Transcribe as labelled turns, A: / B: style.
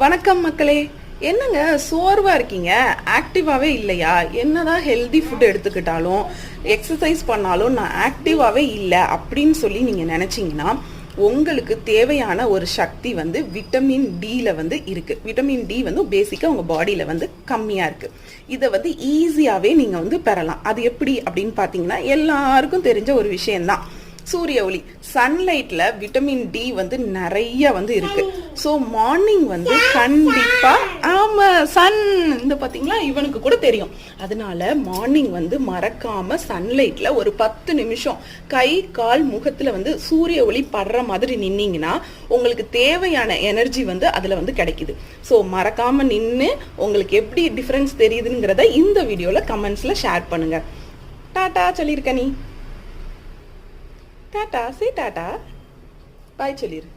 A: வணக்கம் மக்களே. என்னங்க சோர்வாக இருக்கீங்க? ஆக்டிவாவே இல்லையா? என்னதான் ஹெல்தி ஃபுட் எடுத்துக்கிட்டாலும் எக்ஸசைஸ் பண்ணாலும் நான் ஆக்டிவாகவே இல்லை அப்படின்னு சொல்லி நீங்கள் நினச்சிங்கன்னா உங்களுக்கு தேவையான ஒரு சக்தி வந்து விட்டமின் டியில் வந்து இருக்குது விட்டமின் டி வந்து பேசிக்காக உங்கள் பாடியில் வந்து கம்மியாக இருக்குது இதை வந்து ஈஸியாகவே நீங்கள் வந்து பெறலாம். அது எப்படி அப்படின்னு பார்த்தீங்கன்னா எல்லாருக்கும் தெரிஞ்ச ஒரு விஷயம்தான். சூரிய ஒளி. சன்லைட்ல விட்டமின் டி வந்து நிறைய வந்து இருக்கு. ஸோ மார்னிங் வந்து கண்டிப்பா ஆமா சன் இந்த பாத்தீங்களா? இவனுக்கு கூட தெரியும். அதனால மார்னிங் வந்து மறக்காம சன்லைட்ல ஒரு பத்து நிமிஷம் கை கால் முகத்துல வந்து சூரிய ஒளி படுற மாதிரி நின்னீங்கன்னா உங்களுக்கு தேவையான எனர்ஜி வந்து அதுல வந்து கிடைக்குது. ஸோ மறக்காம நின்று உங்களுக்கு எப்படி டிஃபரன்ஸ் தெரியுதுங்கிறத இந்த வீடியோல கமெண்ட்ஸ்ல ஷேர் பண்ணுங்க. டாடா சொல்லியிருக்க நீ? টাটা সে টাটা। বাই চলির।